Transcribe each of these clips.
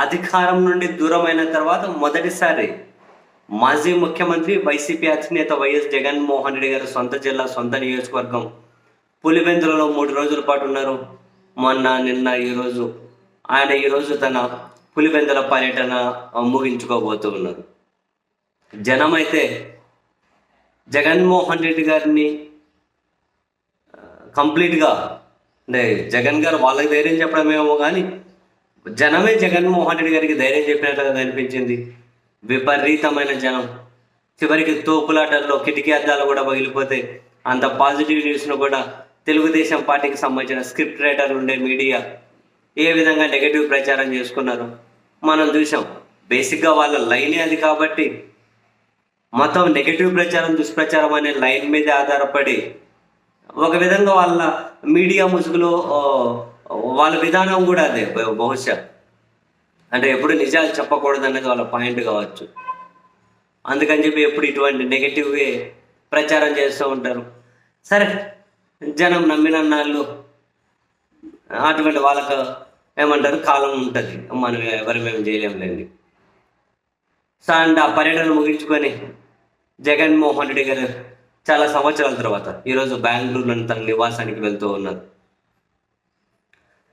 అధికారం నుండి దూరమైన తర్వాత మొదటిసారి మాజీ ముఖ్యమంత్రి వైసీపీ అధినేత వైఎస్ జగన్మోహన్ రెడ్డి గారి సొంత జిల్లా సొంత నియోజకవర్గం పులివెందులలో మూడు రోజుల పాటు ఉన్నారు. మొన్న నిన్న ఈరోజు ఆయన ఈరోజు తన పులివెందుల పర్యటన ముగించుకోబోతూ ఉన్నారు. జనం అయితే జగన్మోహన్ రెడ్డి గారిని కంప్లీట్గా అంటే జగన్ గారు వాళ్ళకి ధైర్యం చెప్పడమేమో కానీ జనమే జగన్మోహన్ రెడ్డి గారికి ధైర్యం చెప్పినట్లుగా కనిపించింది. విపరీతమైన జనం. చివరికి తోపులాటల్లో కిటికీ అద్దాలు కూడా పగిలిపోతే అంత పాజిటివ్ న్యూస్ను కూడా తెలుగుదేశం పార్టీకి సంబంధించిన స్క్రిప్ట్ రైటర్ ఉండే మీడియా ఏ విధంగా నెగటివ్ ప్రచారం చేసుకున్నారు మనం చూసాం బేసిక్గా వాళ్ళ లైనే అది కాబట్టి మొత్తం నెగటివ్ ప్రచారం దుష్ప్రచారం అనే లైన్ మీద ఆధారపడి ఒక విధంగా వాళ్ళ మీడియా ముసుగులో వాళ్ళ విధానం కూడా అదే బహుశా. అంటే ఎప్పుడు నిజాలు చెప్పకూడదు అనేది వాళ్ళ పాయింట్ కావచ్చు. అందుకని చెప్పి ఎప్పుడు ఇటువంటి నెగటివ్ ప్రచారం చేస్తూ ఉంటారు. సరే జనం నమ్మిన నాళ్ళు అటువంటి వాళ్ళకు ఏమంటారు కాలం ఉంటుంది. మనం ఎవరు మేము చేయలేములేండి. సో అండ్ ఆ పర్యటన ముగించుకొని జగన్మోహన్ రెడ్డి గారు చాలా సంవత్సరాల తర్వాత ఈరోజు బెంగళూరులోని తన నివాసానికి వెళ్తూ ఉన్నారు.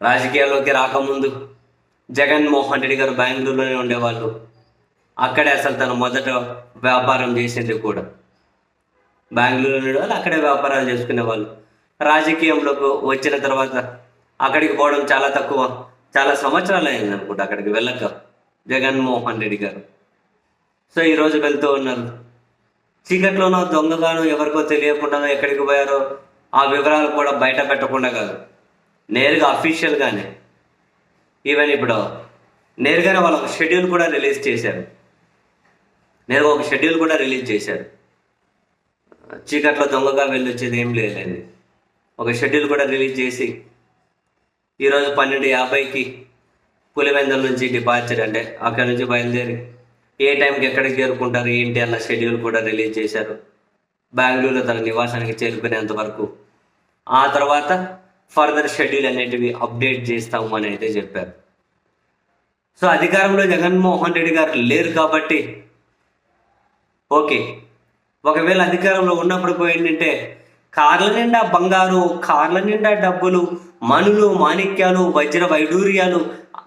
రాజకీయాల్లోకి రాకముందు జగన్మోహన్ రెడ్డి గారు బెంగళూరులోనే ఉండేవాళ్ళు. అక్కడే అసలు తను మొదట వ్యాపారం చేసింది కూడా. బెంగళూరులో ఉండేవాళ్ళు అక్కడే వ్యాపారాలు చేసుకునేవాళ్ళు. రాజకీయంలోకి వచ్చిన తర్వాత అక్కడికి పోవడం చాలా తక్కువ. చాలా సంవత్సరాలు అయింది అనుకుంటా అక్కడికి వెళ్ళక జగన్మోహన్ రెడ్డి గారు. సో ఈరోజు వెళ్తూ ఉన్నారు. చీకట్లోనో దొంగగానో ఎవరికో తెలియకుండానో ఎక్కడికి పోయారో ఆ వివరాలు కూడా బయట పెట్టకుండా కాదు. నేరుగా అఫీషియల్గానే ఈవెన్ ఇప్పుడు నేరుగానే వాళ్ళ ఒక షెడ్యూల్ కూడా రిలీజ్ చేశారు. నేరుగా ఒక షెడ్యూల్ కూడా రిలీజ్ చేశారు. చీకట్లో దొంగగా వెళ్ళొచ్చేది ఏం లేదండి. ఒక షెడ్యూల్ కూడా రిలీజ్ చేసి ఈరోజు పన్నెండు యాభైకి పులివెందల నుంచి డిపార్చర్ అంటే అక్కడ నుంచి బయలుదేరి ఏ టైంకి ఎక్కడికి చేరుకుంటారు ఏంటి అన్న షెడ్యూల్ కూడా రిలీజ్ చేశారు. బెంగళూరులో తన నివాసానికి చేరుకునేంత వరకు. ఆ తర్వాత ఫర్దర్ షెడ్యూల్ అనేటివి అప్డేట్ చేస్తాము అని అయితే చెప్పారు. సో అధికారంలో జగన్మోహన్ రెడ్డి గారు లేరు కాబట్టి ఓకే. ఒకవేళ అధికారంలో ఉన్నప్పుడు పోయిందంటే కార్ల నిండా బంగారు కార్ల నిండా డబ్బులు మనులు మాణిక్యాలు వజ్ర వైడూర్యాలు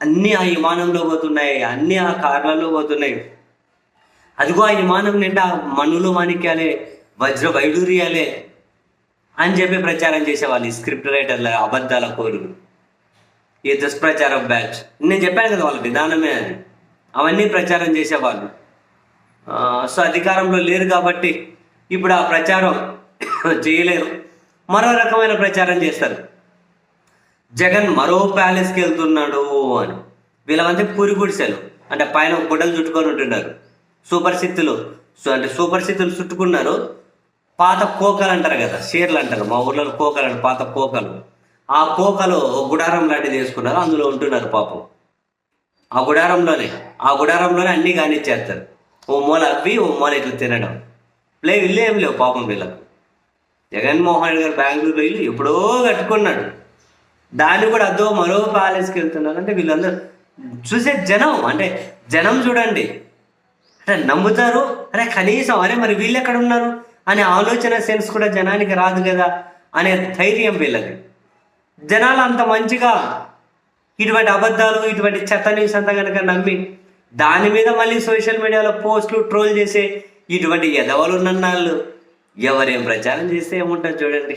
అన్నీ ఆ విమానంలో పోతున్నాయి అన్నీ ఆ కార్లలో పోతున్నాయి. అదిగో ఆ విమానం నిండా మనులు మాణిక్యాలే వజ్ర వైడూర్యాలే అని చెప్పి ప్రచారం చేసేవాళ్ళు ఈ స్క్రిప్ట్ రైటర్ల అబద్ధాల కోరులు. ఈ దుష్ప్రచారం బ్యాచ్. నేను చెప్పాను కదా వాళ్ళ విధానమే అది అవన్నీ ప్రచారం చేసేవాళ్ళు. సో అధికారంలో లేరు కాబట్టి ఇప్పుడు ఆ ప్రచారం చేయలేరు. మరో రకమైన ప్రచారం చేస్తారు. జగన్ మరో ప్యాలెస్కి వెళ్తున్నాడు అని. వీళ్ళంతా పూరి గుడిసెలు. అంటే పైన గుడ్డలు చుట్టుకొని ఉంటున్నారు. సూపర్ శక్తులు సో అంటే సూపర్ శక్తులు చుట్టుకున్నారు. పాత కోకలు అంటారు కదా షేర్లు అంటారు. మా ఊర్లో కోకలు అంటారు పాత కోకలు. ఆ కోకలు గుడారం లాంటిది వేసుకున్నారు అందులో ఉంటున్నారు పాపం. ఆ గుడారంలోనే ఆ గుడారంలోనే అన్నీ కానిచ్చేస్తారు. ఓ మూల అప్పి ఓ మూల ఇట్లా తినడం. లే ఇల్లు ఏం లేవు పాపం వీళ్ళకు. జగన్మోహన్ రెడ్డి గారు బెంగళూరులో ఇల్లు ఎప్పుడో కట్టుకున్నాడు. దాన్ని కూడా అద్దో మరో ప్యాలెస్కి వెళ్తున్నారు అంటే వీళ్ళందరూ చూసే జనం అంటే జనం చూడండి. అంటే నమ్ముతారు? అరే కనీసం అరే మరి వీళ్ళు ఎక్కడ ఉన్నారు? అనే ఆలోచన సెన్స్ కూడా జనానికి రాదు కదా అనే ధైర్యం వీళ్ళది జనాలు అంత మంచిగా ఇటువంటి అబద్ధాలు ఇటువంటి చెత్త న్యూస్ అంతా కనుక నమ్మి దాని మీద మళ్ళీ సోషల్ మీడియాలో పోస్టులు ట్రోల్ చేసే ఇటువంటి ఎదవలు వాళ్ళు ఎవరేం ప్రచారం చేస్తే ఏముంటుంది చూడండి.